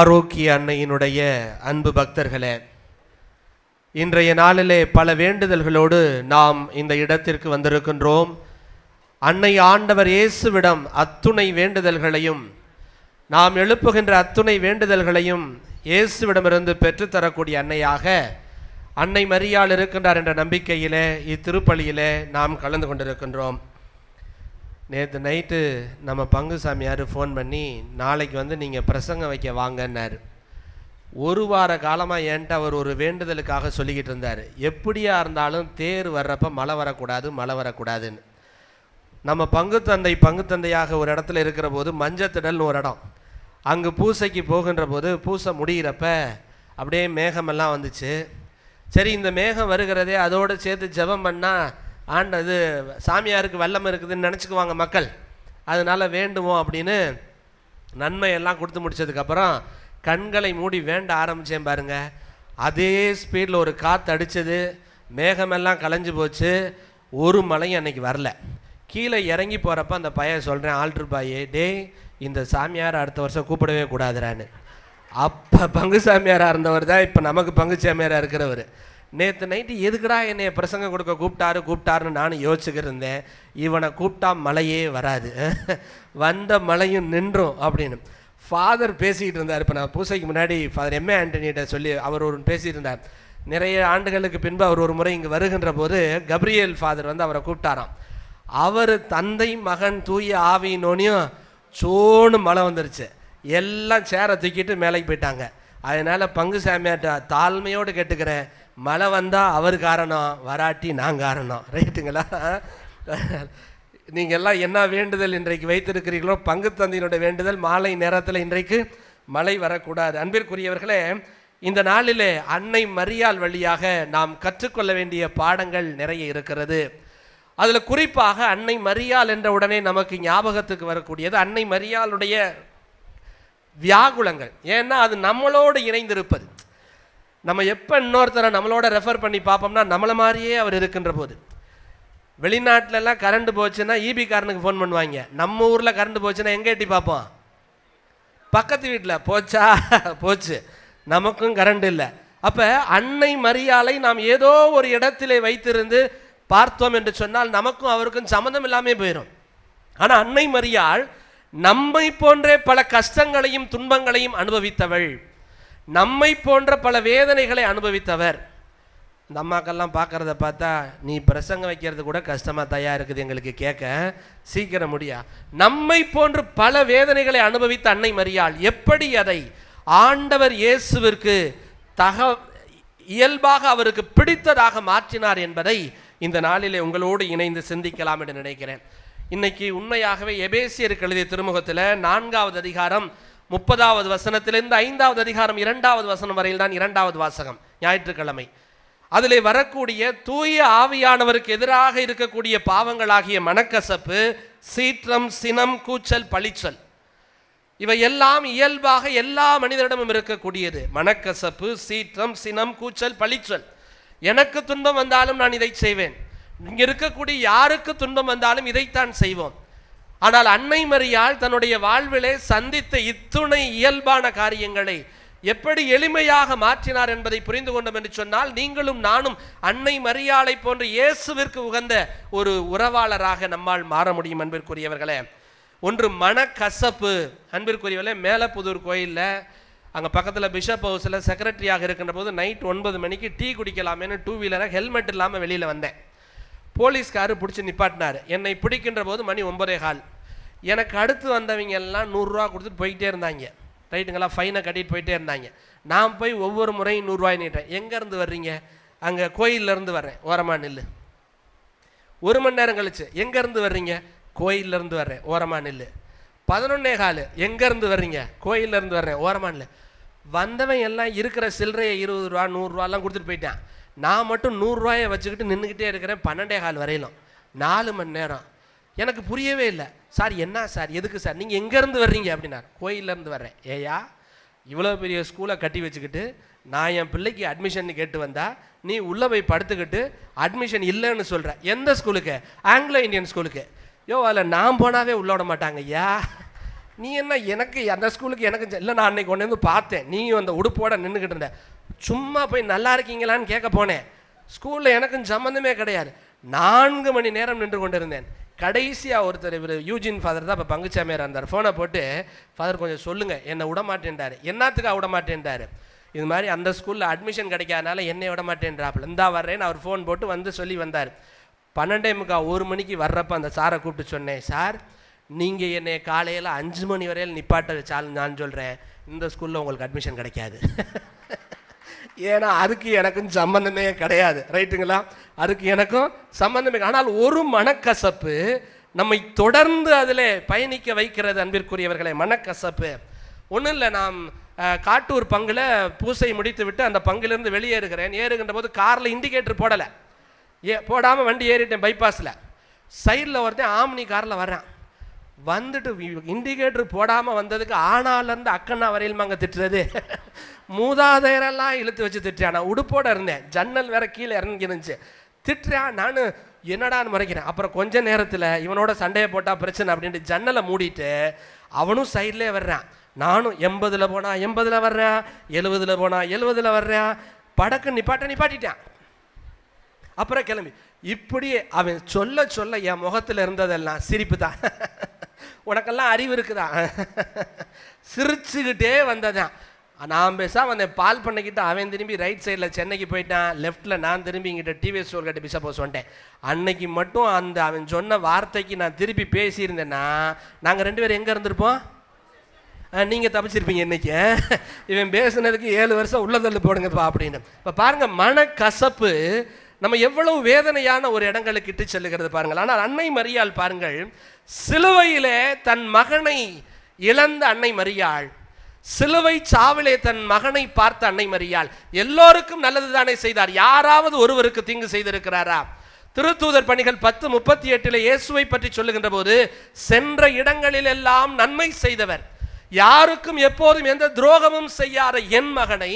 ஆரோக்கிய அன்னையினுடைய அன்பு பக்தர்களே இன்றைய நாளிலே பல வேண்டுதல்களோடு நாம் இந்த இடத்திற்கு வந்திருக்கின்றோம். அன்னை ஆண்டவர் இயேசுவிடம் அத்துணை வேண்டுதல்களையும் நாம் எழுப்புகின்ற அத்துணை வேண்டுதல்களையும் இயேசுவிடமிருந்து பெற்றுத்தரக்கூடிய அன்னையாக அன்னை மரியாள் இருக்கின்றார் என்ற நம்பிக்கையிலே இத்திருப்பலியிலே நாம் கலந்து கொண்டிருக்கின்றோம். நேற்று நைட்டு நம்ம பங்கு சாமியார் ஃபோன் பண்ணி நாளைக்கு வந்து நீங்கள் பிரசங்கம் வைக்க வாங்கன்னாரு. ஒரு வார காலமாக என்கிட்ட அவர் ஒரு வேண்டுதலுக்காக சொல்லிக்கிட்டு இருந்தார். எப்படியா இருந்தாலும் தேர் வர்றப்ப மழை வரக்கூடாது மழை வரக்கூடாதுன்னு. நம்ம பங்கு தந்தை பங்கு தந்தையாக ஒரு இடத்துல இருக்கிற போது மஞ்சத்திடல்னு ஒரு இடம். அங்கே பூசைக்கு போகின்ற போது பூசை முடிகிறப்ப அப்படியே மேகமெல்லாம் வந்துச்சு. சரி இந்த மேகம் வருகிறதே அதோடு சேர்த்து ஜெபம் பண்ணால் ஆண்டது சாமியாருக்கு வெள்ளம் இருக்குதுன்னு நினச்சிக்குவாங்க மக்கள். அதனால வேண்டுவோம் அப்படின்னு நன்மையெல்லாம் கொடுத்து முடிச்சதுக்கப்புறம் கண்களை மூடி வேண்ட ஆரம்பித்தேன் பாருங்க. அதே ஸ்பீடில் ஒரு காற்று அடித்தது மேகமெல்லாம் கலைஞ்சு போச்சு ஒரு மழையும் அன்னைக்கு வரல. கீழே இறங்கி போகிறப்ப அந்த பையன் சொல்கிறேன் ஆல்ட்ரு பாயே டேய் இந்த சாமியார் அடுத்த வருஷம் கூப்பிடவே கூடாதுறான்னு. அப்போ பங்கு சாமியாராக இருந்தவர் தான் இப்போ நமக்கு பங்கு சாமியாராக இருக்கிறவர். நேற்று நைட்டு எதுக்குடா என்னை பிரசங்கம் கொடுக்க கூப்பிட்டாரு கூப்பிட்டாருன்னு நானும் யோசிச்சுக்கிருந்தேன். இவனை கூப்பிட்டா மழையே வராது. வந்த மழையும் நின்றும் அப்படின்னு. ஃபாதர் பேசிக்கிட்டு இருந்தார். இப்போ நான் பூசைக்கு முன்னாடி ஃபாதர் எம்ஏ ஆண்டனிகிட்ட சொல்லி அவர் ஒரு பேசிகிட்டு இருந்தார். நிறைய ஆண்டுகளுக்கு பின்பு அவர் ஒரு முறை இங்கே வருகின்ற போது கப்ரியல் ஃபாதர் வந்து அவரை கூப்பிட்டாராம். அவர் தந்தை மகன் தூய ஆவியினோனையும் சோன்னு மழை வந்துருச்சு. எல்லாம் சேரை தூக்கிட்டு மேலேக்கு போயிட்டாங்க. அதனால் பங்கு சாமியார்ட்ட தாழ்மையோடு கேட்டுக்கிறேன். மழை வந்தால் அவர் காரணம் வராட்டி நான் காரணம். ரைட்டுங்களா? நீங்கள் எல்லாம் என்ன வேண்டுதல் இன்றைக்கு வைத்திருக்கிறீர்களோ பங்கு தந்தையினுடைய வேண்டுதல் மாலை நேரத்தில் இன்றைக்கு மழை வரக்கூடாது. அன்பிற்குரியவர்களே இந்த நாளிலே அன்னை மரியால் வழியாக நாம் கற்றுக்கொள்ள வேண்டிய பாடங்கள் நிறைய இருக்கிறது. அதில் குறிப்பாக அன்னை மரியால் என்ற உடனே நமக்கு ஞாபகத்துக்கு வரக்கூடியது அன்னை மரியாளுடைய வியாகுலங்கள். ஏன்னா அது நம்மளோடு இணைந்திருப்பது. நம்ம எப்போ இன்னொருத்தரை நம்மளோட ரெஃபர் பண்ணி பார்ப்போம்னா நம்மளை மாதிரியே அவர் இருக்கின்ற போது. வெளிநாட்டிலலாம் கரண்ட் போச்சுன்னா இபி காரனுக்கு ஃபோன் பண்ணுவாங்க. நம்ம ஊரில் கரண்ட் போச்சுன்னா எங்கே எட்டி பார்ப்போம்? பக்கத்து வீட்டில் போச்சா? போச்சு. நமக்கும் கரண்ட் இல்லை. அப்போ அன்னை மரியாளை நாம் ஏதோ ஒரு இடத்திலே வைத்திருந்து பார்த்தோம் என்று சொன்னால் நமக்கும் அவருக்கும் சம்மந்தம் இல்லாமல் போயிடும் ஆனால் அன்னை மரியாள் நம்மை போன்றே பல கஷ்டங்களையும் துன்பங்களையும் அனுபவித்தவள். நம்மை போன்ற பல வேதனைகளை அனுபவித்தவர். இந்த அம்மாக்கெல்லாம் பார்க்குறத பார்த்தா நீ பிரசங்கம் வைக்கிறது கூட கஷ்டமாக தயார் இருக்குது எங்களுக்கு கேட்க சீக்கிரம் முடியா. நம்மை போன்று பல வேதனைகளை அனுபவித்த அன்னை மரியாள் எப்படி அதை ஆண்டவர் இயேசுவிற்கு தக இயல்பாக அவருக்கு பிடித்ததாக மாற்றினார் என்பதை இந்த நாளிலே உங்களோடு இணைந்து சிந்திக்கலாம் என்று நினைக்கிறேன். இன்னைக்கு உண்மையாகவே எபேசியருக்கு எழுதிய திருமுகத்தில் நான்காவது அதிகாரம் முப்பதாவது வசனத்திலிருந்து ஐந்தாவது அதிகாரம் இரண்டாவது வசனம் வரையில் தான் இரண்டாவது வாசகம். ஞாயிற்றுக்கிழமை. அதிலே வரக்கூடிய தூய ஆவியானவருக்கு எதிராக இருக்கக்கூடிய பாவங்களாகிய மனக்கசப்பு சீற்றம் சினம் கூச்சல் பழிச்சல். இவை எல்லாம் இயல்பாக எல்லா மனிதரிடமும் இருக்கக்கூடியது. மனக்கசப்பு சீற்றம் சினம் கூச்சல் பழிச்சல். எனக்கு துன்பம் வந்தாலும் நான் இதை செய்வேன். இங்கே இருக்கக்கூடிய யாருக்கு துன்பம் வந்தாலும் இதைத்தான் செய்வோம். ஆனால் அன்னை மரியாள் தன்னுடைய வாழ்விலே சந்தித்த இத்துணை இயல்பான காரியங்களை எப்படி எளிமையாக மாற்றினார் என்பதை புரிந்து கொண்டோம் என்று சொன்னால் நீங்களும் நானும் அன்னை மரியாளை போன்ற இயேசுவிற்கு உகந்த ஒரு உறவாளராக நம்மால் மாற முடியும் அன்பிற்குரியவர்களே. ஒன்று மனக்கசப்பு. அன்பிற்குரியவர்களே மேலப்புதூர் கோயிலில் அங்கே பக்கத்தில் பிஷப் ஹவுஸில் செக்ரட்டரியாக இருக்கின்ற போது நைட் ஒன்பது மணிக்கு டீ குடிக்கலாமேன்னு டூ வீலராக ஹெல்மெட் இல்லாமல் வெளியில் வந்தேன். போலீஸ்காரு பிடிச்சி நிப்பாட்டினார். என்னை பிடிக்கின்ற போது மணி ஒன்பதே கால். எனக்கு அடுத்து வந்தவங்க எல்லாம் நூறுரூவா கொடுத்துட்டு போயிட்டே இருந்தாங்க. ரைட்டுங்களா? ஃபைனை கட்டிட்டு போயிட்டே இருந்தாங்க. நான் போய் ஒவ்வொரு முறையும் நூறுரூவாய் நீட்டேன் எங்கேருந்து வர்றீங்க? அங்கே கோயிலேருந்து வர்றேன். ஓரமா நில்லு. ஒரு மணி நேரம் கழிச்சு எங்கேருந்து வர்றீங்க? கோயிலேருந்து வர்றேன். ஓரமா நில்லு. பதினொன்னே கால். எங்கேருந்து வர்றீங்க? கோயிலேருந்து வர்றேன். ஓரமா நில்லு. வந்தவன் எல்லாம் இருக்கிற சில்லறையை இருபது ரூபா நூறுரூவாலாம் கொடுத்துட்டு போயிட்டான். நான் மட்டும் நூறுரூவாயை வச்சுக்கிட்டு நின்றுக்கிட்டே இருக்கிறேன் பன்னெண்டே கால் வரையிலும். நாலு மணி நேரம். எனக்கு புரியவே இல்லை. சார் என்ன சார்? எதுக்கு சார்? நீங்கள் எங்கேருந்து வர்றீங்க? அப்படின்னார். கோயிலேருந்து வர்றேன். ஏயா இவ்வளோ பெரிய ஸ்கூலை கட்டி வச்சுக்கிட்டு நான் என் பிள்ளைக்கு அட்மிஷன் கேட்டு வந்தா நீ உள்ளே போய் படுத்துக்கிட்டு அட்மிஷன் இல்லைன்னு சொல்கிற எந்த ஸ்கூலுக்கு? ஆங்கிலோ இந்தியன் ஸ்கூலுக்கு. யோ அதில் நான் போனாவே உள்ள விட மாட்டாங்க ஐயா. நீ என்ன எனக்கு அந்த ஸ்கூலுக்கு எனக்கு இல்லை நான் அன்னைக்கு கொண்டு வந்து பார்த்தேன். நீயும் அந்த உடுப்போட நின்றுக்கிட்டு இருந்த. சும்மா போய் நல்லா இருக்கீங்களான்னு கேட்க போனேன். ஸ்கூலில் எனக்கும் சம்மந்தமே கிடையாது. நான்கு மணி நேரம் நின்று கொண்டிருந்தேன். கடைசியாக ஒருத்தர் இவர் யூஜின் ஃபாதர் தான் இப்போ பங்குச்சாமியார் இருந்தார். ஃபோனை போட்டு ஃபாதர் கொஞ்சம் சொல்லுங்கள் என்னை விட மாட்டேன்றாரு என்னத்துக்காக விட மாட்டேன்றாரு இது மாதிரி அந்த ஸ்கூலில் அட்மிஷன் கிடைக்காதனால என்னை விட மாட்டேன்றாப்பில் இந்தா வர்றேன்னு அவர் ஃபோன் போட்டு வந்து சொல்லி வந்தார். பன்னெண்டே முக்கா ஒரு மணிக்கு வர்றப்ப அந்த சாரை கூப்பிட்டு சொன்னேன் சார் நீங்கள் என்னை காலையில் அஞ்சு மணி வரையில் நிப்பாட்ட சால் நான் சொல்கிறேன் இந்த ஸ்கூலில் உங்களுக்கு அட்மிஷன் கிடைக்காது. ஏன்னா அதுக்கு எனக்கும் சம்பந்தமே கிடையாது. ரைட்டுங்களா? அதுக்கு எனக்கும் சம்பந்தமே ஆனால் ஒரு மனக்கசப்பு நம்மை தொடர்ந்து அதில் பயணிக்க வைக்கிறது அன்பிற்குரியவர்களே மனக்கசப்பு. ஒன்றும் இல்லை நாம் காட்டூர் பங்கில் பூசை முடித்து விட்டு அந்த பங்கிலிருந்து வெளியேறுகிறேன். ஏறுகின்ற போது காரில் இண்டிகேட்டர் போடலை. ஏ போடாமல் வண்டி ஏறிட்டேன் பைபாஸில் சைடில் ஒருத்தன் ஆம்னி காரில் வர்றான். வந்துட்டு இண்டிகேட்டர் போடாமல் வந்ததுக்கு ஆனாலேருந்து அக்கண்ணா வரையிலும் அங்கே திட்டுறது. மூதாதையரெல்லாம் இழுத்து வச்சு திட்டுறேன் நான் உடுப்போட இருந்தேன். ஜன்னல் வேற கீழே இறங்கி இருந்துச்சு திட்டுறான் நான் என்னடான்னு முறைக்கிறேன். அப்புறம் கொஞ்ச நேரத்தில் இவனோட சண்டையை போட்டால் பிரச்சனை அப்படின்ட்டு ஜன்னலை மூடிட்டு அவனும் சைட்லேயே வர்றான். நானும் எண்பதில் போனா எண்பதில் வர்றேன். எழுபதில் போனா எழுபதில் வர்றேன். படக்கு நிப்பாட்ட நிப்பாட்டிட்டான். அப்புறம் கிளம்பி. இப்படியே அவன் சொல்ல சொல்ல என் முகத்தில் இருந்ததெல்லாம் சிரிப்பு தான் உனக்கெல்லாம் அறிவு இருக்குதா? சிரிச்சுக்கிட்டே வந்ததான் நான் பேசா அந்த பால் பண்ணிக்கிட்டு அவன் திரும்பி ரைட் சைடில் சென்னைக்கு போயிட்டான். லெஃப்ட்டில் நான் திரும்பி இங்கிட்ட டிவிஎஸ் ஸ்டோர் கட்டி பிசா போக சொன்னேன் அன்னைக்கு மட்டும் அந்த அவன் சொன்ன வார்த்தைக்கு நான் திருப்பி பேசியிருந்தேன்னா நாங்கள் ரெண்டு பேரும் எங்கே இருந்திருப்போம்? நீங்கள் தப்பிச்சிருப்பீங்க இன்னைக்கு. இவன் பேசுனதுக்கு ஏழு வருஷம் உள்ளதள்ளு போடுங்கப்பா அப்படின்னு. இப்போ பாருங்கள் மனக்கசப்பு நம்ம எவ்வளவு வேதனையான ஒரு இடங்களுக்கு இட்டு செல்லுகிறது பாருங்கள். ஆனால் அன்னை மரியாள் பாருங்கள் சிலுவையிலே தன் மகனை இழந்த அன்னை மரியாள் சிலுவை சாவிலே தன் மகனை பார்த்த அன்னை மரியாள் எல்லோருக்கும் நல்லது தானே செய்தார். யாராவது ஒருவருக்கு தீங்கு செய்திருக்கிறாரா? திருத்தூதர் பணிகள் பத்து முப்பத்தி எட்டில் இயேசுவை பற்றி சொல்லுகின்ற போது சென்ற இடங்களில் எல்லாம் நன்மை செய்தவர். யாருக்கும் எப்போதும் எந்த துரோகமும் செய்யாத என் மகனை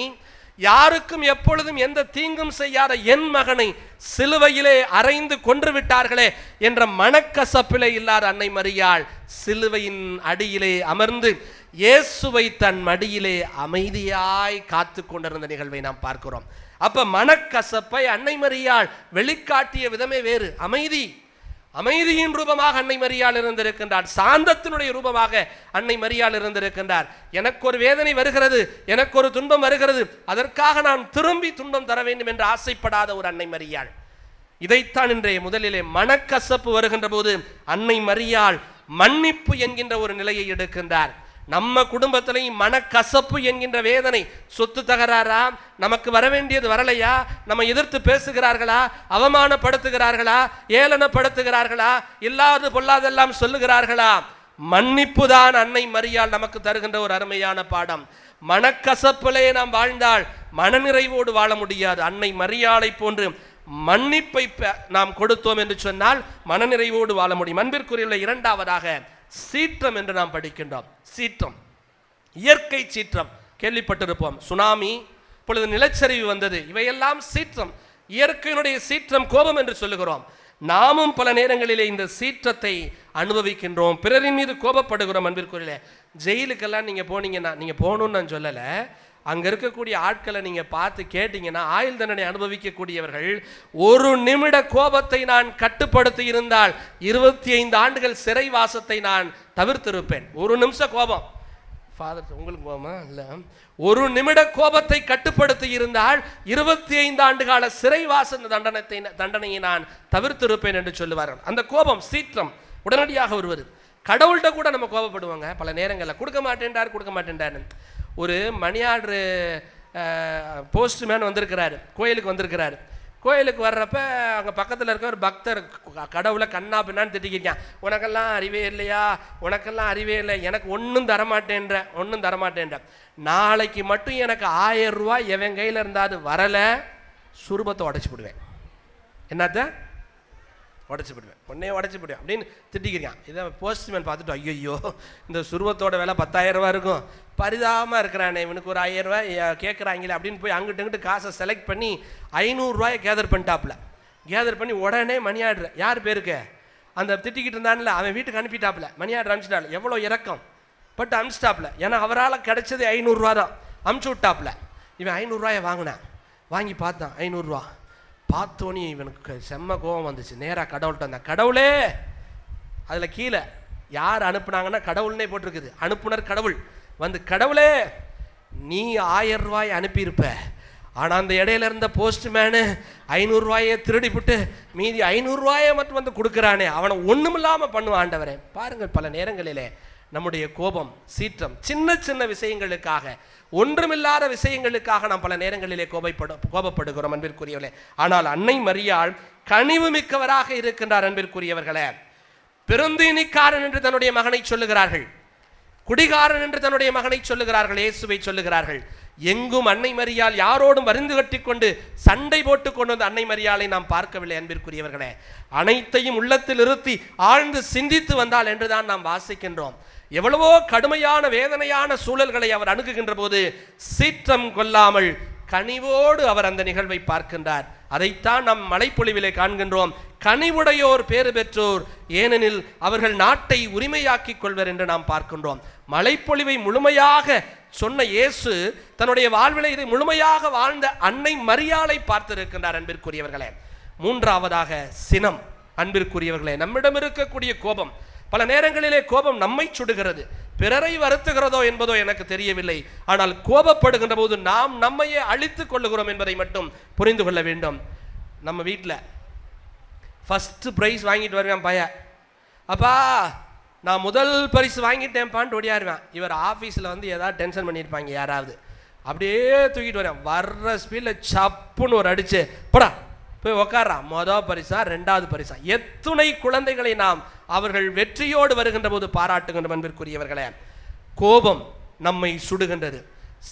யாருக்கும் எப்பொழுதும் எந்த தீங்கும் செய்யாத என் மகனை சிலுவையிலே அறைந்து கொன்று விட்டார்களே என்ற மனக்கசப்பிலே இல்லாத அன்னை மரியாள் சிலுவையின் அடியிலே அமர்ந்து இயேசுவை தன் மடியிலே அமைதியாய் காத்து கொண்டிருந்த நிகழ்வை நாம் பார்க்கிறோம். அப்ப மனக்கசப்பை அன்னை மரியாள் வெளிக்காட்டிய விதமே வேறு. அமைதி. அமைதியின் ரூபமாக அன்னை மரியாள் இருந்திருக்கின்றார். சாந்தத்தினுடைய ரூபமாக அன்னை மரியாள் இருந்திருக்கின்றார். எனக்கு ஒரு வேதனை வருகிறது எனக்கு ஒரு துன்பம் வருகிறது. அதற்காக நான் திரும்பி துன்பம் தர வேண்டும் என்று ஆசைப்படாத ஒரு அன்னை மரியாள். இதைத்தான் இன்றைய முதலிலே மனக்கசப்பு வருகின்ற போது அன்னை மரியாள் மன்னிப்பு என்கின்ற ஒரு நிலையை எடுக்கின்றார். நம்ம குடும்பத்திலையும் மனக்கசப்பு என்கின்ற வேதனை சொத்து தகராறா? நமக்கு வர வேண்டியது வரலையா? நம்ம எதிர்த்து பேசுகிறார்களா? அவமானப்படுத்துகிறார்களா? ஏளனப்படுத்துகிறார்களா? இல்லாது பொல்லாதெல்லாம் சொல்லுகிறார்களா? மன்னிப்பு தான் அன்னை மரியால் நமக்கு தருகின்ற ஒரு அருமையான பாடம். மனக்கசப்பிலே நாம் வாழ்ந்தால் மனநிறைவோடு வாழ முடியாது. அன்னை மரியாதை போன்று மன்னிப்பை நாம் கொடுத்தோம் என்று சொன்னால் மனநிறைவோடு வாழ முடியும். அன்பிற்குரிய இரண்டாவதாக சீற்றம் என்று நாம் படிக்கின்றோம். சீற்றம். இயற்கை சீற்றம். கேள்விப்பட்டிருப்போம். சுனாமி இப்பொழுது நிலச்சரிவு வந்தது. இவையெல்லாம் சீற்றம். இயற்கையினுடைய சீற்றம் கோபம் என்று சொல்லுகிறோம். நாமும் பல நேரங்களிலே இந்த சீற்றத்தை அனுபவிக்கின்றோம். பிறரின் மீது கோபப்படுகிறோம் அன்பிற்குரிய ஜெயிலுக்கெல்லாம் நீங்கள் போனீங்கன்னா நீங்கள் போகணும்னு நான் சொல்லலை. அங்கே இருக்கக்கூடிய ஆட்களை நீங்கள் பார்த்து கேட்டீங்கன்னா ஆயுள் தண்டனை அனுபவிக்கக்கூடியவர்கள் ஒரு நிமிட கோபத்தை நான் கட்டுப்படுத்தி இருந்தால் இருபத்தி ஐந்து ஆண்டுகள் சிறைவாசத்தை நான் தவிர்த்திருப்பேன். ஒரு நிமிஷம் கோபம். ஃபாதர் உங்களுக்கு கோபமா? இல்லை. ஒரு நிமிட கோபத்தை கட்டுப்படுத்தி இருந்தால் இருபத்தி ஐந்து ஆண்டு கால சிறைவாச தண்டனத்தை தண்டனையை நான் தவிர்த்திருப்பேன் என்று சொல்லுவார்கள் அந்த கோபம் சீற்றம் உடனடியாக வருவது. கடவுள்கிட்ட கூட நம்ம கோபப்படுவாங்க. பல நேரங்களில் கொடுக்க மாட்டேன்டார் கொடுக்க மாட்டேன்டார்னு. ஒரு மணியாடுற போஸ்ட்மேன் வந்திருக்கிறாரு கோயிலுக்கு வந்திருக்கிறாரு. கோயிலுக்கு வர்றப்ப அங்கே பக்கத்தில் இருக்க ஒரு பக்தர் க- கடவுளை கண்ணா பின்னான்னு திட்டிக்கிருக்கான் உனக்கெல்லாம் அறிவே இல்லையா? உனக்கெல்லாம் அறிவே இல்லை. எனக்கு ஒன்றும் தரமாட்டேன்ற ஒன்றும் தரமாட்டேன்ற. நாளைக்கு மட்டும் எனக்கு ஆயிரம் ரூபாய் எவன் கையில் இருந்தாது வரலை சுரூபத்தை உடச்சி விடுவேன். என்னத்த? உடச்சி போடுவேன் உடனே உடச்சி போடுவேன் அப்படின்னு திட்டிக்கிறான் இதை போஸ்ட்மேன் பார்த்துட்டு ஐயோ இந்த சுருவத்தோட விலை பத்தாயிரம் இருக்கும். பரிதாபமாக இருக்கிறானே இவனுக்கு ஒரு ஆயிரம் ரூபாய் கேட்குறாங்களே அப்படின்னு போய் அங்கிட்டு இங்கிட்டு காசை செலக்ட் பண்ணி ஐநூறுரூவாயை கேதர் பண்ணிட்டாப்புல. கேதர் பண்ணி உடனே மணியாடுற யார் பேருக்கு? அந்த திட்டிக்கிட்டு இருந்தான்ல அவன் வீட்டுக்கு அனுப்பிட்டாப்புல. மணியாடுற அனுப்பிச்சிட்டாள் எவ்வளோ இறக்கம் பட் அனுப்பிச்சிட்டாப்புல. ஏன்னா அவரால் கிடைச்சது ஐநூறுரூவா தான். அமுச்சு விட்டாப்ல இவன் ஐநூறுரூவாயை வாங்கினான். வாங்கி பார்த்தான் ஐநூறுரூவா பார்த்தோன்னே இவனுக்கு செம்ம கோவம் வந்துச்சு. நேராக கடவுள்கிட்ட அந்த கடவுளே! அதில் கீழே யார் அனுப்புனாங்கன்னா கடவுள்னே போட்டிருக்குது. அனுப்புனர் கடவுள். வந்து கடவுளே நீ ஆயிரம் ரூபாய் அனுப்பியிருப்ப. ஆனால் அந்த இடையில இருந்த போஸ்ட்மேனு ஐநூறுரூவாயை திருடிப்புட்டு மீதி ஐநூறுரூவாயை மட்டும் வந்து கொடுக்குறானே. அவனை ஒன்றுமில்லாமல் பண்ணுவான் ஆண்டவரே. பாருங்கள் பல நேரங்களிலே நம்முடைய கோபம் சீற்றம் சின்ன சின்ன விஷயங்களுக்காக ஒன்றுமில்லாத விஷயங்களுக்காக நாம் பல நேரங்களிலே கோபப்படு கோபப்படுகிறோம் அன்பிற்குரியவர்களே. ஆனால் அன்னை மரியாள் கனிவு மிக்கவராக இருக்கின்றார் அன்பிற்குரியவர்களே. பெருந்தீனிக்காரன் என்று தன்னுடைய மகனை சொல்லுகிறார்கள். குடிகாரன் என்று தன்னுடைய மகனை சொல்லுகிறார்கள் இயேசுவை சொல்லுகிறார்கள். எங்கும் அன்னை மரியால் யாரோடும் வருந்து கட்டிக்கொண்டு சண்டை போட்டுக் கொண்டு வந்த அன்னை மரியாலை நாம் பார்க்கவில்லை அன்பிற்குரியவர்களே. அனைத்தையும் உள்ளத்தில் இருத்தி ஆழ்ந்து சிந்தித்து வந்தால் என்றுதான் நாம் வாசிக்கின்றோம். எவ்வளவோ கடுமையான வேதனையான சூழல்களை அவர் அணுகுகின்ற போது சீற்றம் கொள்ளாமல் கனிவோடு அவர் அந்த நிகழ்வை பார்க்கின்றார். அதைத்தான் நம் மலைப்பொழிவிலே காண்கின்றோம். கனிவுடையோர் பேறு பெற்றோர் ஏனெனில் அவர்கள் நாட்டை உரிமையாக்கிக் கொள்வர் என்று நாம் பார்க்கின்றோம். மலைப்பொழிவை முழுமையாக சொன்ன இயேசு தன்னுடைய வாழ்விலை இதை முழுமையாக வாழ்ந்த அன்னை மரியாளை பார்த்திருக்கின்றார் அன்பிற்குரியவர்களே. மூன்றாவதாக சினம். அன்பிற்குரியவர்களே நம்மிடம் இருக்கக்கூடிய கோபம். பல நேரங்களிலே கோபம் நம்மை சுடுகிறது. பிறரை வருத்துகிறதோ என்பதோ எனக்கு தெரியவில்லை. ஆனால் கோபப்படுகின்ற போது நாம் நம்மையே அழித்துக் கொள்ளுகிறோம் என்பதை மட்டும் புரிந்து கொள்ள வேண்டும். நம்ம வீட்டில் ஃபஸ்ட்டு ப்ரைஸ் வாங்கிட்டு வருவேன் பய. அப்பா நான் முதல் பரிசு வாங்கிட்டேன்ப்பான்ட்டு ஓடியாருவேன். இவர் ஆஃபீஸில் வந்து ஏதாவது டென்ஷன் பண்ணியிருப்பாங்க யாராவது. அப்படியே தூக்கிட்டு வரேன் வர்ற ஸ்பீடில் சப்புன்னு ஒரு அடிச்சு போடா. போய் உக்காடுறான் மொதல் பரிசா? ரெண்டாவது பரிசா? எத்துணை குழந்தைகளை நாம் அவர்கள் வெற்றியோடு வருகின்ற போது பாராட்டுகின்ற அன்பிற்குரியவர்களே கோபம் நம்மை சுடுகின்றது.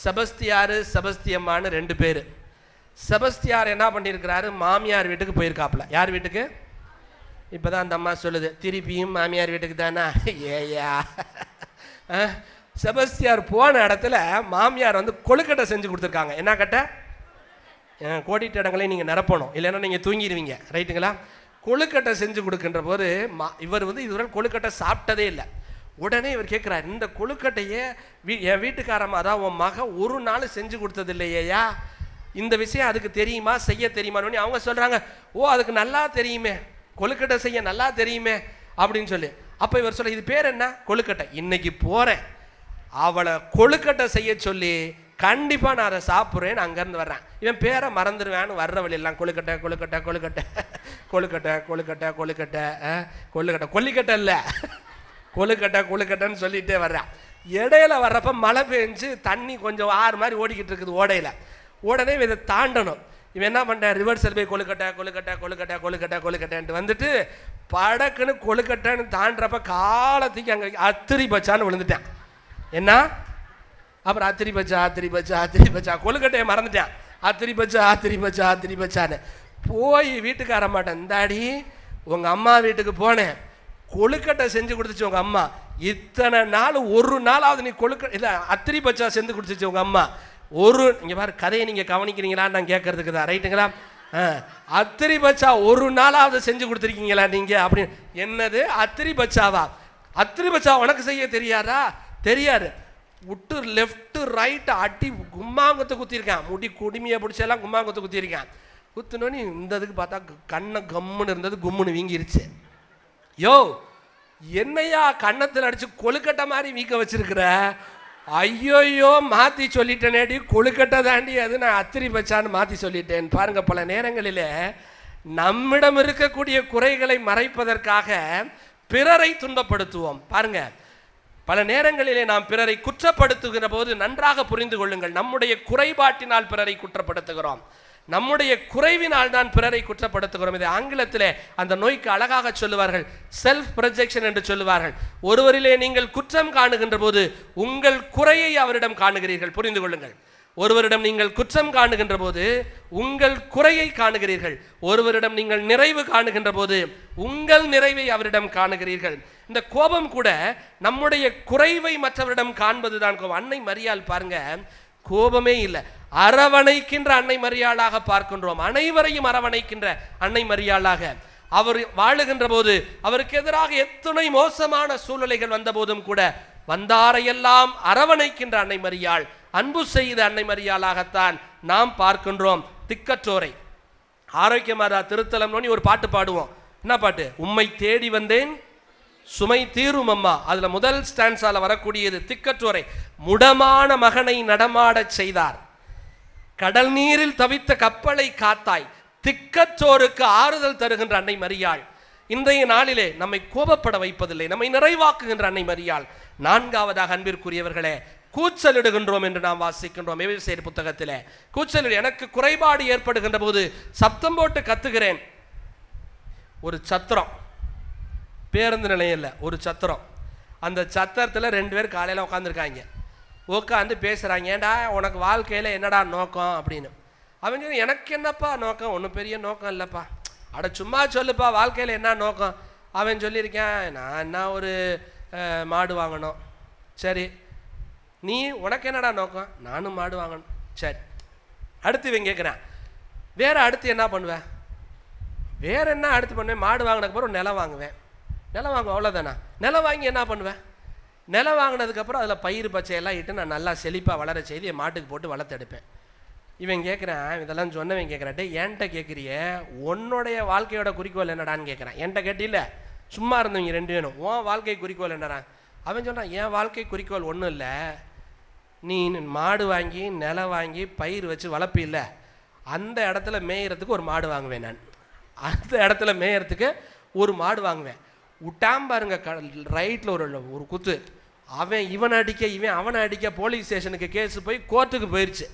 செபஸ்தியாரு செபஸ்தியம்மான்னு ரெண்டு பேர். செபஸ்தியார் என்ன பண்ணியிருக்கிறாரு? மாமியார் வீட்டுக்கு போயிருக்காப்புல. யார் வீட்டுக்கு? இப்போ தான் அந்த அம்மா சொல்லுது. திருப்பியும் மாமியார் வீட்டுக்கு தானே? ஏயா செபஸ்தியார் போன இடத்துல மாமியார் வந்து கொழுக்கட்டை செஞ்சு கொடுத்துருக்காங்க. என்ன கட்டை? கோடிட்ட இடங்களை நீங்கள் நிரப்பணும். இல்லைன்னா நீங்கள் தூங்கிடுவீங்க. ரைட்டுங்களா? கொழுக்கட்டை செஞ்சு கொடுக்கின்ற போது மா இவர் வந்து இதுவரை கொழுக்கட்டை சாப்பிட்டதே இல்லை. உடனே இவர் கேட்குறாரு இந்த கொழுக்கட்டையே வீ என் வீட்டுக்காரம்மா அதான் உன் மக ஒரு நாள் செஞ்சு கொடுத்தது இல்லையா இந்த விஷயம் அதுக்கு தெரியுமா? செய்ய தெரியுமான்னு அவங்க சொல்கிறாங்க ஓ அதுக்கு நல்லா தெரியுமே. கொழுக்கட்டை செய்ய நல்லா தெரியுமே. அப்படின்னு சொல்லி. அப்போ இவர் சொல்ல இது பேர் என்ன? கொழுக்கட்டை. இன்னைக்கு போகிறேன் அவளை கொழுக்கட்டை செய்ய சொல்லி கண்டிப்பாக நான் அதை சாப்பிட்றேன்னு அங்கேருந்து வர்றேன். இவன் பேரை மறந்துடுவேன்னு வர்ற வழியெல்லாம் கொழுக்கட்டை கொழுக்கட்டை கொழுக்கட்டை. கொழுக்கட்டை கொழுக்கட்டை கொழுக்கட்டை. கொழுக்கட்டை. கொல்லிக்கட்டை இல்லை. கொழுக்கட்டை கொழுக்கட்டைன்னு சொல்லிட்டே வர்றான். இடையில வர்றப்ப மழை பெஞ்சு தண்ணி கொஞ்சம் ஆறு மாதிரி ஓடிக்கிட்டு இருக்குது ஓடையில. உடனே இதை தாண்டணும். இவன் என்ன பண்ணுறேன் ரிவர்சல் போய் கொழுக்கட்டை கொழுக்கட்டை கொழுக்கட்டை கொழுக்கட்டை கொழுக்கட்டைன்ட்டு வந்துட்டு படக்குன்னு கொழுக்கட்டைன்னு தாண்டுறப்ப காலத்துக்கு அங்கே அத்திரி பச்சான்னு விழுந்துட்டேன். என்ன? அப்புறம் அத்திரி பச்சா அத்திரி பச்சா அத்திரி பச்சா. கொழுக்கட்டையை மறந்துட்டேன். அத்திரி பச்சா அத்திரி பச்சா அத்திரி பச்சான்னு. போய் வீட்டுக்கார மாட்டேன் இந்தாடி உங்கள் அம்மா வீட்டுக்கு போனேன். கொழுக்கட்டை செஞ்சு கொடுத்துச்சு உங்கள் அம்மா. இத்தனை நாள் ஒரு நாளாவது நீ கொழுக்க இல்லை அத்திரி பச்சா செஞ்சு கொடுத்துச்சு உங்கள் அம்மா. ஒரு இங்கே பாரு கதையை நீங்கள் கவனிக்கிறீங்களான்னு நான் கேட்கறதுக்கு தான் ரைட்டுங்களா? ஆ, அத்திரி பச்சா ஒரு நாளாவது செஞ்சு கொடுத்துருக்கீங்களா நீங்கள் அப்படின்னு. என்னது? அத்திரி பச்சாவா? அத்திரி பச்சா உனக்கு செய்ய தெரியாதா? தெரியாது. விட்டு லெஃப்ட்டு ரைட் அட்டி கும்மாங்கத்தை குத்திருக்கான். முடி குடுமையை பிடிச்செல்லாம் கும்மாங்கத்தை குத்திருக்கான். குத்துனோன்னு இந்த இதுக்கு பார்த்தா கண்ணை கம்முன்னு இருந்தது கும்முன்னு வீங்கிருச்சு. யோ என்னையா கன்னத்தில் அடிச்சு கொழுக்கட்டை மாதிரி வீக்க வச்சிருக்கிற? ஐயோயோ மாற்றி சொல்லிட்டேனேடி கொழுக்கட்டை தாண்டி அது நான் அத்திரி பச்சான்னு மாற்றி சொல்லிட்டேன். பாருங்க பல நேரங்களில் நம்மிடம் இருக்கக்கூடிய குறைகளை மறைப்பதற்காக பிறரை துன்பப்படுத்துவோம். பாருங்கள் பல நேரங்களிலே நாம் பிறரை குற்றப்படுத்துகிற போது நன்றாக புரிந்து கொள்ளுங்கள். நம்முடைய குறைபாட்டினால் பிறரை குற்றப்படுத்துகிறோம். நம்முடைய குறைவினால் தான் பிறரை குற்றப்படுத்துகிறோம். இதை ஆங்கிலத்திலே அந்த நோய்க்கு அழகாக சொல்லுவார்கள். செல்ஃப் ப்ரொஜெக்ஷன் என்று சொல்லுவார்கள். ஒருவரிலே நீங்கள் குற்றம் காணுகின்ற போது உங்கள் குறையை அவரிடம் காணுகிறீர்கள். புரிந்து கொள்ளுங்கள். ஒருவரிடம் நீங்கள் குற்றம் காணுகின்ற போது உங்கள் குறையை காணுகிறீர்கள். ஒருவரிடம் நீங்கள் நிறைவு காணுகின்ற போது உங்கள் நிறைவை அவரிடம் காணுகிறீர்கள். இந்த கோபம் கூட நம்முடைய குறைவை மற்றவரிடம் காண்பதுதான் கோபம். அன்னை மரியாள் பாருங்க கோபமே இல்லை. அரவணைக்கின்ற அன்னை மரியாளாக பார்க்கின்றோம். அனைவரையும் அரவணைக்கின்ற அன்னை மரியாளாக. அவர் வாழுகின்ற போது அவருக்கு எதிராக எத்தனை மோசமான சூழ்நிலைகள் வந்த போதும் கூட வந்தாரையெல்லாம் அரவணைக்கின்ற அன்னை மரியாள் அன்பு செய்த அன்னை மரியாளாகத்தான் நாம் பார்க்கின்றோம். திக்கற்றோரை. ஆரோக்கியமாதா திருத்தலம் நோனி ஒரு பாட்டு பாடுவோம். என்ன பாட்டு? உம்மை தேடி வந்தேன் சுமை தீரும் அம்மா. அதுல முதல் ஸ்டான்ஸால வரக்கூடியது திக்கற்றோரை. முடமான மகனை நடமாடச் செய்தார். கடல் நீரில் தவித்த கப்பலை காத்தாய். திக்கற்றோருக்கு ஆறுதல் தருகின்ற அன்னை மரியாள். இன்றைய நாளிலே நம்மை கோபப்பட வைப்பதில்லை. நம்மை நிறைவாக்குகின்ற அன்னை மரியாள். நான்காவதாக அன்பிற்குரியவர்களே கூச்சலிடுகின்றோம் என்று நாம் வாசிக்கின்றோம். எவிசேர் புத்தகத்திலே. கூச்சலிடு எனக்கு குறைபாடு ஏற்படுகின்ற போது சத்தம் போட்டு கத்துகிறேன். ஒரு சத்திரம். பேருந்து நிலையம் இல்லை ஒரு சத்திரம். அந்த சத்திரத்தில் ரெண்டு பேர் காலையில் உட்காந்துருக்காங்க உட்காந்து பேசுகிறாங்க ஏன்டா உனக்கு வாழ்க்கையில் என்னடா நோக்கம்? அப்படின்னு. அவன் எனக்கு என்னப்பா நோக்கம்? ஒன்றும் பெரிய நோக்கம் இல்லைப்பா. அட சும்மா சொல்லுப்பா வாழ்க்கையில் என்ன நோக்கம்? அவன் சொல்லியிருக்கேன் நான் என்ன ஒரு மாடு வாங்கணும். சரி. நீ உனக்கு என்னடா நோக்கம்? நானும் மாடு வாங்கணும். சரி. அடுத்து இவன் கேட்குறேன் வேறு அடுத்து என்ன பண்ணுவேன் வேறு என்ன அடுத்து பண்ணுவேன்? மாடு வாங்கினக்கு அப்புறம் நிலம் வாங்குவேன். நிலம் வாங்குவேன் அவ்வளோதானா நிலம் வாங்கி என்ன பண்ணுவேன்? நிலம் வாங்கினதுக்கப்புறம் அதில் பயிர் பச்சையெல்லாம் இட்டு நான் நல்லா செழிப்பாக வளர செய்து என் மாட்டுக்கு போட்டு வளர்த்தெடுப்பேன் இவன் கேட்குறான் இதெல்லாம் சொன்னவன் கேட்குறாட்டு என்கிட்ட கேட்குறிய உன்னுடைய வாழ்க்கையோட குறிக்கோள் என்னடான்னு கேட்குறான் என்கிட்ட கேட்டில்ல? சும்மா இருந்தவங்க ரெண்டு வேணும் உன் வாழ்க்கை குறிக்கோள் என்னடா? அவன் சொல்கிறான் என் வாழ்க்கை குறிக்கோள் ஒன்றும் இல்லை. நீ மாடு வாங்கி நிலம் வாங்கி பயிர் வச்சு வளர்ப்பு இல்லை. அந்த இடத்துல மேயறதுக்கு ஒரு மாடு வாங்குவேன் நான். அந்த இடத்துல மேயறதுக்கு ஒரு மாடு வாங்குவேன். விட்டாம் பாருங்க ரைட்டில் ஒரு ஒரு குத்து. அவன் இவனை அடிக்க இவன் அவனை அடிக்க போலீஸ் ஸ்டேஷனுக்கு கேஸ் போய் கோர்ட்டுக்கு போயிடுச்சு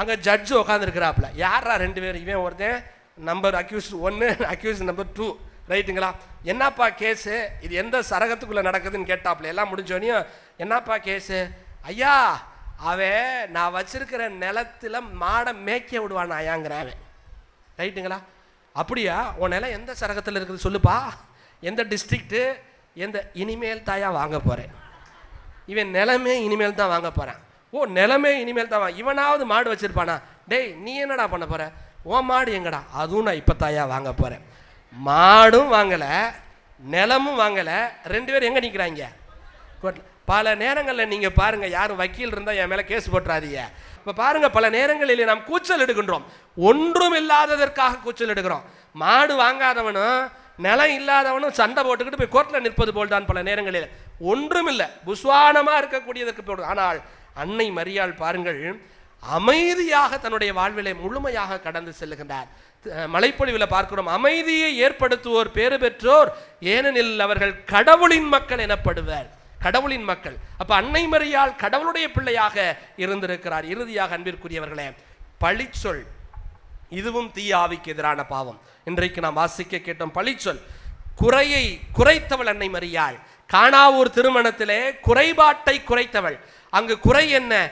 அங்கே ஜட்ஜு உட்காந்துருக்கிறாப்புல யாரா ரெண்டு பேரும் இவன் ஒருத்தன் நம்பர் அக்யூஸ் ஒன்று அக்யூஸ் நம்பர் டூ ரைட்டுங்களா என்னப்பா கேஸு இது எந்த சரகத்துக்குள்ளே நடக்குதுன்னு கேட்டாப்புல. எல்லாம் முடிஞ்சோடனையும் என்னப்பா கேஸு ஐயா அவன் நான் வச்சிருக்கிற நிலத்துல மாடை மேய்க்க விடுவான் ஐயாங்கிறான் அவன். ரைட்டுங்களா அப்படியா? உன் நிலம் எந்த சரகத்தில் இருக்குது? சொல்லுப்பா. எந்த டிஸ்ட்ரிக்ட்டு எந்த இனிமேல் தாயா வாங்க போகிறேன் இவன் நிலமே இனிமேல் தான் வாங்க போகிறான் ஓ நிலமே இனிமேல் தான் இவனாவது மாடு வச்சிருப்பானா? டேய் நீ என்னடா பண்ண போகிற ஓ மாடு எங்கடா? அதுவும் நான் இப்போ தாயா வாங்க போகிறேன் மாடும் வாங்கலை நிலமும் வாங்கலை ரெண்டு பேரும் எங்கே நிற்கிறாங்க கோர்ட்டில் பல நேரங்களில் நீங்கள் பாருங்கள் யாரும் வக்கீல் இருந்தால் என் மேலே கேஸ் போட்டுறாதீங்க. இப்போ பாருங்கள் பல நேரங்களில் நாம் கூச்சல் எடுக்கின்றோம் ஒன்றும் இல்லாததற்காக கூச்சல் எடுக்கிறோம் மாடு வாங்காதவனும் நிலம் இல்லாதவனும் சண்டை போட்டுக்கிட்டு போய் கோர்ட்டில் நிற்பது போல் தான் பல நேரங்களில். ஒன்றும் இல்லை புஸ்வானமாக இருக்கக்கூடியதற்கு போடு ஆனால் அன்னை மரியாள் பாருங்கள் அமைதியாக தன்னுடைய வாழ்விலை முழுமையாக கடந்து செல்லுகின்றார். மலைப்பொழிவில் பார்க்கிறோம் அமைதியை ஏற்படுத்துவோர் பேறு பெற்றோர் ஏனெனில் அவர்கள் கடவுளின் மக்கள் எனப்படுவர். கடவுளின் மக்கள். அப்போ அன்னை மரியாள் கடவுளுடைய பிள்ளையாக இருந்திருக்கிறார். இறுதியாக அன்பிற்குரியவர்களே பழிச்சொல். இதுவும் தீய ஆவிக்கு எதிரான பாவம். இன்றைக்கு நாம் வாசிக்க கேட்டோம் பழிச்சொல். குறையை குறைத்தவள் அன்னை மரியாள். காணாவூர் திருமணத்திலே குறைபாட்டை குறைத்தவள். அங்கு குறை என்ன?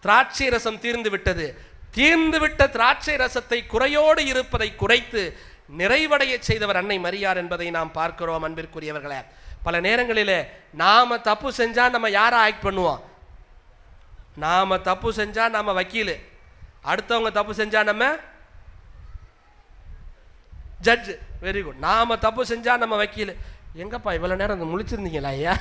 திராட்சை ரசம் தீர்ந்து விட்டது. தீர்ந்துவிட்ட திராட்சை ரசத்தை குறையோடு இருப்பதை குறைத்து நிறைவடைய செய்தவர் அன்னை மரியார் என்பதை நாம் பார்க்கிறோம் அன்பிற்குரியவர்களே. பல நேரங்களிலே நாம தப்பு செஞ்சா நம்ம யாரை ஆக்ட் பண்ணுவோம்? நாம தப்பு செஞ்சா நம்ம வக்கீல். அடுத்தவங்க தப்பு செஞ்சா நம்ம ஜட்ஜ் வெரி குட் நாம தப்பு செஞ்சா நம்ம வக்கீல். எங்கப்பா இவ்வளோ நேரம் அந்த முழிச்சிருந்தீங்களா ஐயா?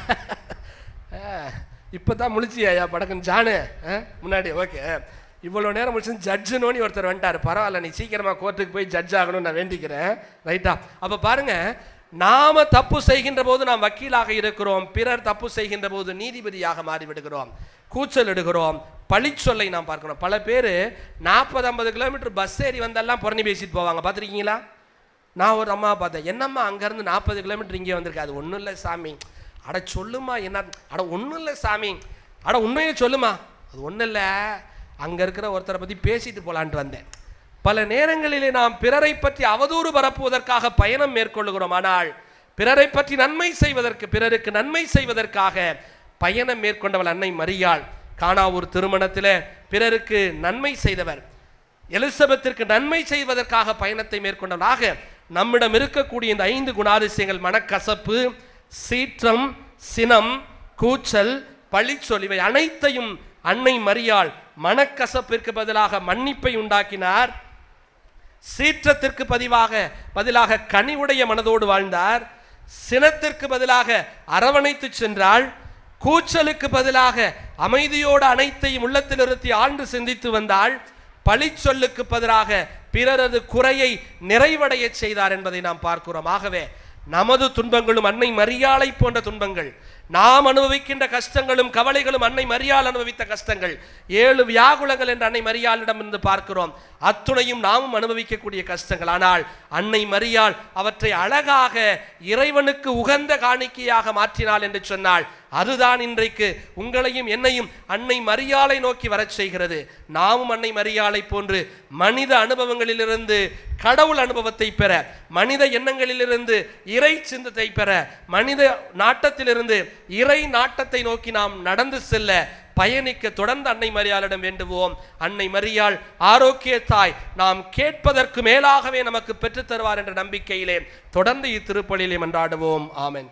இப்போ தான் முழிச்சியா ஐயா? படக்குன்னு ஜானு. ஆ? முன்னாடி. ஓகே இவ்வளோ நேரம் முடிச்சு ஜட்ஜுன்னு ஒருத்தர் வந்துட்டார். பரவாயில்ல நீ சீக்கிரமாக கோர்ட்டுக்கு போய் ஜட்ஜ் ஆகணும்னு நான் வேண்டிக்கிறேன். ரைட்டா அப்போ பாருங்கள் நாம தப்பு செய்கின்ற போது நாம் வக்கீலாக இருக்கிறோம் பிறர் தப்பு செய்கின்ற போது நீதிபதியாக மாறிவிடுகிறோம் கூச்சல் இடுகிறோம் பழிச்சொல்லை நாம் பார்க்கிறோம். பல பேர் நாற்பது ஐம்பது கிலோமீட்டர் பஸ் ஏறி வந்தெல்லாம் புறணி பேசிட்டு போவாங்க. பார்த்துருக்கீங்களா? நான் ஒரு அம்மா பார்த்தேன். என்னம்மா அங்கேருந்து நாற்பது கிலோமீட்டர் இங்கே வந்திருக்கு? அது ஒன்றும் இல்லை சாமி. அட சொல்லுமா என்ன? அட ஒன்றும் இல்லை சாமி. அட உண்மையை சொல்லுமா அது ஒன்றும் இல்லை. அங்கே இருக்கிற ஒருத்தரை பற்றி பேசிட்டு போகலான்ட்டு வந்தேன். பல நேரங்களிலே நாம் பிறரை பற்றி அவதூறு பரப்புவதற்காக பயணம் மேற்கொள்ளுகிறோம். ஆனால் பிறரை பற்றி நன்மை செய்வதற்கு பிறருக்கு நன்மை செய்வதற்காக பயணம் மேற்கொண்டவள் அன்னை மரியாள். காணாவூர் திருமணத்தில் பிறருக்கு நன்மை செய்தவர். எலிசபெத்திற்கு நன்மை செய்வதற்காக பயணத்தை மேற்கொண்டவளாக நம்மிடம் இருக்கக்கூடிய இந்த ஐந்து குணாதிசயங்கள் மனக்கசப்பு சீற்றம் சினம் கூச்சல் பழிச்சொல் இவை அனைத்தையும் அன்னை மரியாள் மனக்கசப்பிற்கு பதிலாக மன்னிப்பை உண்டாக்கினார். சீற்றத்திற்கு பதிவாக பதிலாக கனிவுடைய மனதோடு வாழ்ந்தார். சினத்திற்கு பதிலாக அரவணைத்து சென்றாள். கூச்சலுக்கு பதிலாக அமைதியோடு அனைத்தையும் உள்ளத்தில் நிறுத்தி ஆண்டு சிந்தித்து வந்தால் பழிச்சொல்லுக்கு பதிலாக பிறரது குறையை நிறைவடைய செய்தார் என்பதை நாம் பார்க்கிறோம். ஆகவே நமது துன்பங்களும் அன்னை மரியாளை போன்ற துன்பங்கள் நாம் அனுபவிக்கின்ற கஷ்டங்களும் கவலைகளும் அன்னை மரியால் அனுபவித்த கஷ்டங்கள். ஏழு வியாகுலங்கள் என்று அன்னை மரியாளிடம் இருந்து பார்க்கிறோம். அத்துணையும் நாமும் அனுபவிக்கக்கூடிய கஷ்டங்கள். ஆனால் அன்னை மரியாள் அவற்றை அழகாக இறைவனுக்கு உகந்த காணிக்கையாக மாற்றினாள் என்று சொன்னால் அதுதான் இன்றைக்கு உங்களையும் என்னையும் அன்னை மரியாளை நோக்கி வரச் செய்கிறது. நாமும் அன்னை மரியாளை போன்று மனித அனுபவங்களிலிருந்து கடவுள் அனுபவத்தை பெற மனித எண்ணங்களிலிருந்து இறை சிந்தத்தை பெற மனித நாட்டத்திலிருந்து இறை நாட்டத்தை நோக்கி நாம் நடந்து செல்ல பயணிக்க தொடர்ந்து அன்னை மரியாளிடம் வேண்டுவோம். அன்னை மரியாள் ஆரோக்கிய தாய் நாம் கேட்பதற்கு மேலாகவே நமக்கு பெற்றுத்தருவார் என்ற நம்பிக்கையிலே தொடர்ந்து இத்திருப்பலியிலே மன்றாடுவோம். ஆமென்.